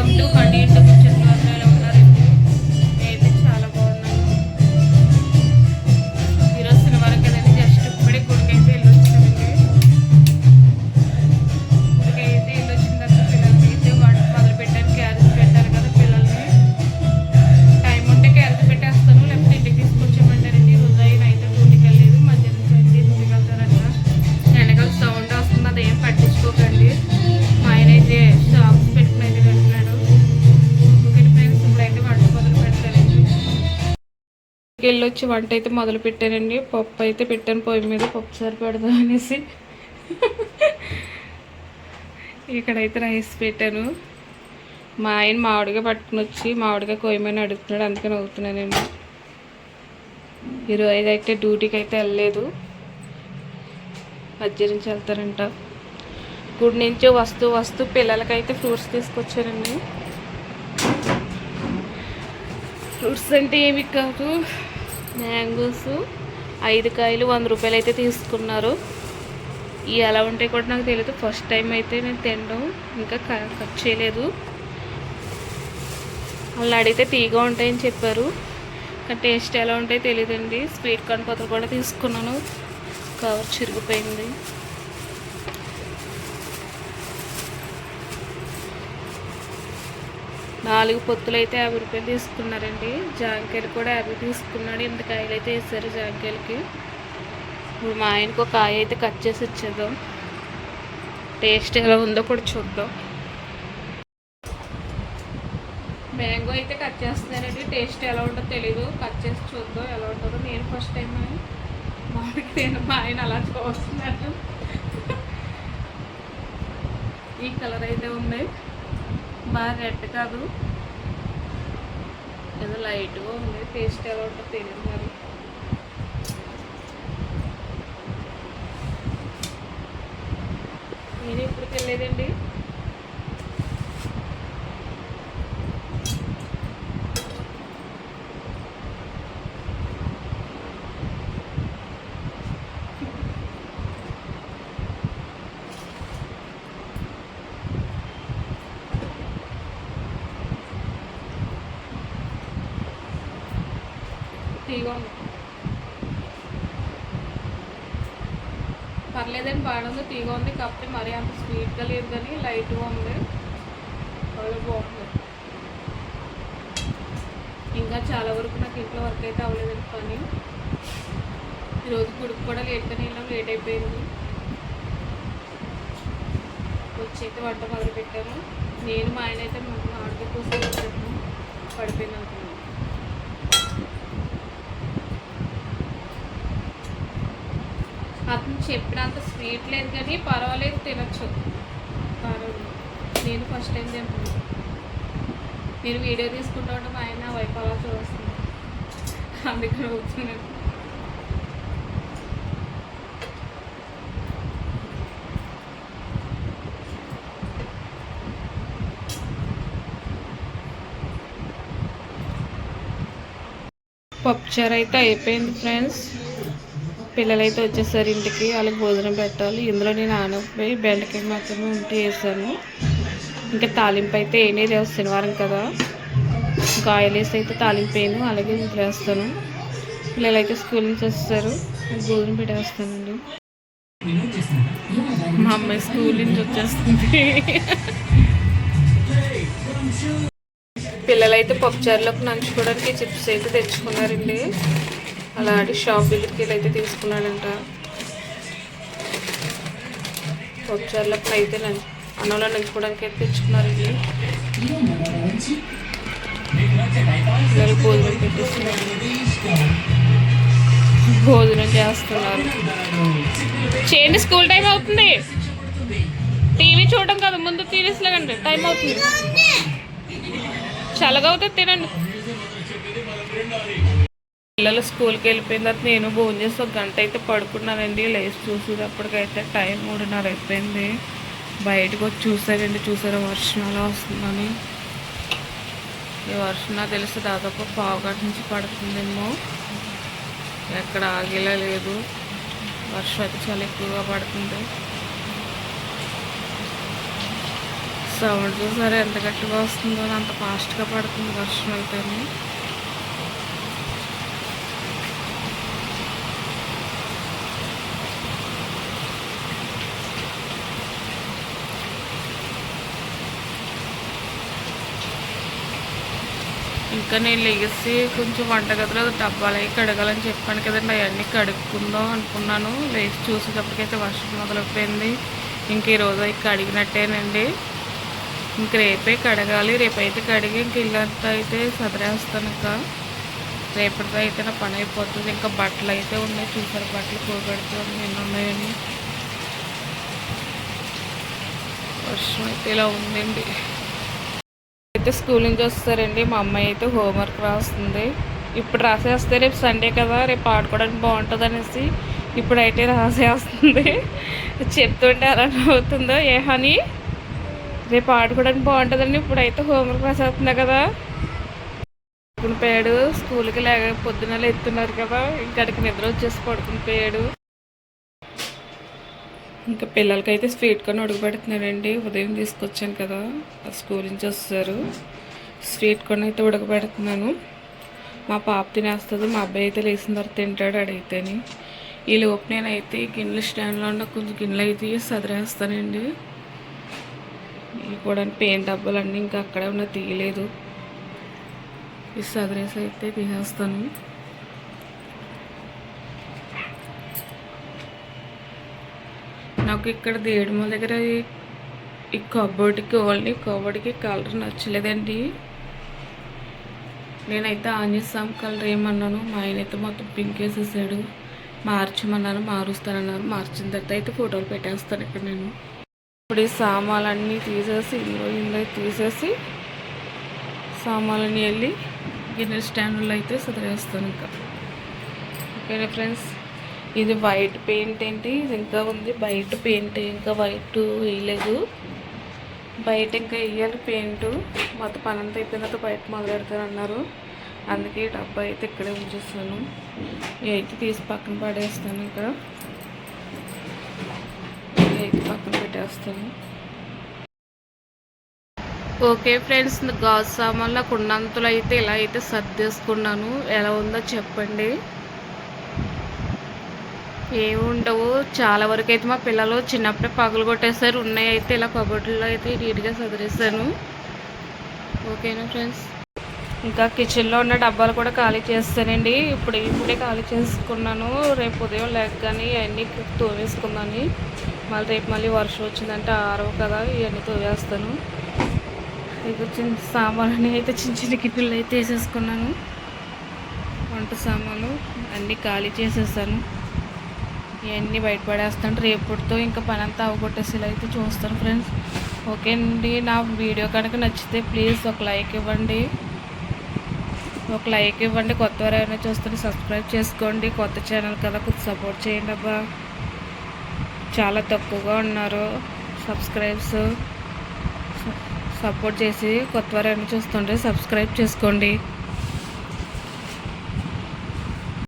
Welcome to వెళ్ళి వచ్చి వంట అయితే మొదలు పెట్టానండి పప్పు అయితే పెట్టాను పొయ్యి మీద పప్పు సారి పెడదాం అనేసి. ఇక్కడైతే రైస్ పెట్టాను. మా ఆయన మామిడిగా పట్టుకుని వచ్చి మామిడిగా కొయ్యమని అడుగుతున్నాడు అందుకని అవుతున్నానండి ఈరోజు అయితే డ్యూటీకి అయితే వెళ్ళలేదు. మధ్య నుంచి వెళ్తారంట. గుడి నుంచి వస్తూ వస్తూ పిల్లలకైతే ఫ్రూట్స్ తీసుకొచ్చానండి. ఫ్రూట్స్ అంటే ఏమి కాదు. మ్యాంగోస్ ఐదు కాయలు వంద రూపాయలు అయితే తీసుకున్నారు. ఇవి ఎలా ఉంటాయి కూడా నాకు తెలియదు ఫస్ట్ టైం అయితే నేను తినడం ఇంకా కట్ చేయలేదు. వాళ్ళు అడిగితే తీగా ఉంటాయని చెప్పారు. కానీ టేస్ట్ ఎలా ఉంటాయో తెలియదండి. స్వీట్ కార్న్ పొత్తలు కూడా తీసుకున్నాను. కవర్ చిరిగిపోయింది. నాలుగు పొత్తులు అయితే యాభై రూపాయలు తీసుకున్నారండి. జాంకాయలు కూడా యాభై తీసుకున్నాడు. ఇంత కాయలు అయితే వేసారు జాంకాయలకి. ఇప్పుడు మా ఆయనకు ఒక కాయ అయితే కట్ చేసి ఇచ్చేద్దాం. టేస్ట్ ఎలా ఉందో కూడా చూద్దాం. మ్యాంగో అయితే కట్ చేస్తున్నానండి టేస్ట్ ఎలా ఉంటుందో తెలీదు. కట్ చేసి చూద్దాం ఎలా ఉంటుందో. నేను ఫస్ట్ టైం మామిడికి నేను మా ఆయన అలా చూస్తున్నాడు ఈ కలర్ అయితే ఉంది. బాగా రెడ్ కాదు. ఏదో లైట్గా ఉంది. టేస్ట్ ఎలా ఉంటుందో తెలియదు మరి. నేను ఇప్పుడు తెలియదండి తీగా ఉంది పర్లేదండి బాగుంది ఉంది తీగా ఉంది కాకపోతే మరీ అంత స్వీట్గా లేదు కానీ లైట్గా ఉంది. చాలా బాగుంది. ఇంకా చాలా వరకు నాకు ఇంట్లో వర్క్ అయితే అవ్వలేదండి పని. ఈరోజు గుడికి కూడా లేట్గానే వెళ్ళాం లేట్ అయిపోయింది. వచ్చి అయితే వంట మొదలు పెట్టాము నేను మా ఆయన అయితే మామిడికి కూర్చొని పడిపోయింది అనుకున్నాను. అతను చెప్పినంత స్వీట్ లేదు కానీ పర్వాలేదు తినచ్చు. పర్వాలేదు నేను ఫస్ట్ టైం తింటున్నాను నేను వీడియో తీసుకుంటా ఆయన వైఫలా చూస్తుంది. అందుకని అవుతున్నాను పప్పుచారు అయితే అయిపోయింది ఫ్రెండ్స్ పిల్లలైతే వచ్చేసారు ఇంటికి వాళ్ళకి భోజనం పెట్టాలి. ఇందులో నేను ఆనపోయి బెండకాయ మాత్రమే ఉంటే వేసాను ఇంకా తాలింపు అయితే ఏమీ రేపు శనివారం కదా. ఇంకా ఆయిల్ వేసి అయితే తాలింపు వేయను అలాగే వదిలేస్తాను పిల్లలైతే స్కూల్ నుంచి వస్తారు భోజనం పెట్టేస్తానండి. మా అమ్మాయి స్కూల్ నుంచి వచ్చేస్తుంది. పిల్లలైతే పప్పుచారులోకి నంచుకోవడానికి చిప్స్ అయితే తెచ్చుకున్నారండి. అలా ఆడి షాప్ దగ్గరికి అయితే తీసుకున్నాడంట. పప్పుచారులోకి అయితే నం- అన్నంలో నంచుకోవడానికి అయితే తెచ్చుకున్నారండి. పిల్లలు భోజనం పెట్టేస్తున్నారు. భోజనం చేస్తున్నారు. చేయండి స్కూల్ టైం అవుతుంది. టీవీ చూడడం కాదు ముందు తీరేసలేకండి టైం అవుతుంది. చల్లగా అవుతుంది తినండి. పిల్లలు స్కూల్కి వెళ్ళిపోయిన తర్వాత నేను భోజనం చేసి ఒక గంట అయితే పడుకున్నానండి. లేచి చూసేటప్పటికైతే టైం మూడున్నర అయిపోయింది. బయటకు వచ్చి చూసారండి చూసారా వర్షం అలా వస్తుందని. ఈ వర్షం నాకు తెలిసి దాదాపు పావు గంట నుంచి పడుతుందేమో. ఎక్కడ ఆగేలా లేదు. వర్షం అయితే చాలా ఎక్కువగా పడుతుంది. సౌండ్ చూసారా ఎంత గట్టిగా వస్తుందో అంత ఫాస్ట్గా పడుతుంది వర్షం అయితే ఇంకా నేను లెగిసి కొంచెం వంటగదిలో డబ్బాలు అవి కడగాలని చెప్పాను కదండి. అవన్నీ కడుక్కుందాం అనుకున్నాను. లేచి చూసేటప్పటికైతే వర్షం మొదలైపోయింది. ఇంక ఈరోజు అవి కడిగినట్టేనండి. ఇంక రేపే కడగాలి. రేపైతే కడిగి ఇంక ఇల్లంతా అయితే సదరేస్తాను ఇంకా. రేపటితో అయితే నా పని అయిపోతుంది. ఇంకా బట్టలు అయితే ఉన్నాయి. చూసారు బట్టలు పోగొడుతూ ఎన్ని ఉన్నాయని. వర్షం అయితే ఇలా ఉందండి. అయితే స్కూల్ నుంచి వస్తారండి. మా అమ్మాయి అయితే హోంవర్క్ రాస్తుంది. ఇప్పుడు రాసేస్తే రేపు సండే కదా రేపు ఆడుకోవడానికి బాగుంటుంది అనేసి ఇప్పుడైతే రాసేస్తుంది. చెప్తుంటే అలా అవుతుందో ఏ హనీ? రేపు ఆడుకోవడానికి బాగుంటుందండి ఇప్పుడైతే హోంవర్క్ రాసేస్తుంది కదా. పడుకుని పోయాడు. స్కూల్కి లేక పొద్దున ఎత్తున్నారు కదా. ఇంకడికి నిద్ర వచ్చేసి పడుకుని పోయాడు. ఇంకా పిల్లలకైతే స్వీట్ కార్న్ ఉడక ఉదయం తీసుకొచ్చాను కదా స్కూల్ నుంచి వస్తారు. స్వీట్ కొని అయితే ఉడకబెడుతున్నాను. మా పాప తినేస్తుంది మా అబ్బాయి అయితే లేచిన తర్వాత తింటాడు అడిగితేని. ఈ లోపు నేనైతే గిన్నెల స్టాండ్లో ఉన్న కొంచెం గిన్నెలు అయితే సదిరేస్తానండి. ఇవి కూడా పెయింట్ డబ్బాలన్నీ ఇంకా అక్కడే ఉన్న తీయలేదు. ఈ సదిరేసి అయితే తీసేస్తాను. నాకు ఇక్కడ దేడుమ దగ్గర ఈ కబోర్డ్కి ఓన్లీ కబోర్డ్కి కలర్ నచ్చలేదండి. నేనైతే ఆంజనేయం కలర్ ఏమన్నాను మా ఆయన అయితే మొత్తం పింక్ వేసేసాడు. మార్చమన్నాను మారుస్తానన్నారు. మార్చిన తర్వాత అయితే ఫోటోలు పెట్టేస్తాను ఇక్కడ నేను. ఇప్పుడు ఈ సామాన్లన్నీ తీసేసి ఇందులో ఇందులో తీసేసి సామాన్లన్నీ వెళ్ళి గిన్నె స్టాండ్లో అయితే సదిరేస్తాను ఇంకా. ఓకేనా ఫ్రెండ్స్? ఇది వైట్ పెయింట్ ఏంటి? ఇది ఇంకా ఉంది. బయట పెయింట్ ఇంకా వైట్ వేయలేదు. బయట ఇంకా వేయాలి పెయింట్. మొత్తం పని అంతా అయిపోయిన తర్వాత బయట మొదలు అన్నారు. అందుకే డబ్బా అయితే ఇక్కడే ఉంచేస్తాను. అయితే తీసి పక్కన పడేస్తాను ఇక్కడ ఎయిట్ అయితే పక్కన పెట్టేస్తాను. ఓకే ఫ్రెండ్స్ గాజు సామాన్లు ఉన్నంతలో అయితే ఇలా అయితే సర్దేసుకున్నాను. ఎలా ఉందో చెప్పండి. ఏముండవు. చాలా వరకు అయితే మా పిల్లలు చిన్నప్పుడే పగలు కొట్టేసారు ఉన్నాయి అయితే ఇలా కబోర్డ్లో అయితే నీట్గా సదిరేసాను ఓకేనా ఫ్రెండ్స్? ఇంకా కిచెన్లో ఉన్న డబ్బాలు కూడా ఖాళీ చేస్తానండి. ఇప్పుడు ఇప్పుడే ఖాళీ చేసుకున్నాను. రేపు ఉదయం లేకగానే ఇవన్నీ తోవేసుకుందాని మళ్ళీ రేపు మళ్ళీ వర్షం వచ్చిందంటే ఆరవు కదా ఇవన్నీ తోవేస్తాను ఇక చిన్న సామాన్లు అయితే చిన్న చిన్న గిన్నెలు అయితే వేసేసుకున్నాను. వంట సామాన్లు అన్నీ ఖాళీ చేసేసాను. ఇవన్నీ బయటపడేస్తాను రేపటితో ఇంకా పని అంతా అవగొట్టేసేలా అయితే చూస్తాను ఫ్రెండ్స్ ఓకే అండి నా వీడియో కనుక నచ్చితే ప్లీజ్ ఒక లైక్ ఇవ్వండి. ఒక లైక్ ఇవ్వండి. కొత్త వారు ఏమైనా చూస్తుంటే సబ్స్క్రైబ్ చేసుకోండి. కొత్త ఛానల్ కదా కొంచెం సపోర్ట్ చేయండి అబ్బా. చాలా తక్కువగా ఉన్నారు సబ్స్క్రైబ్స్ సపోర్ట్ చేసి కొత్త వారు ఏమైనా చూస్తుంటే సబ్స్క్రైబ్ చేసుకోండి.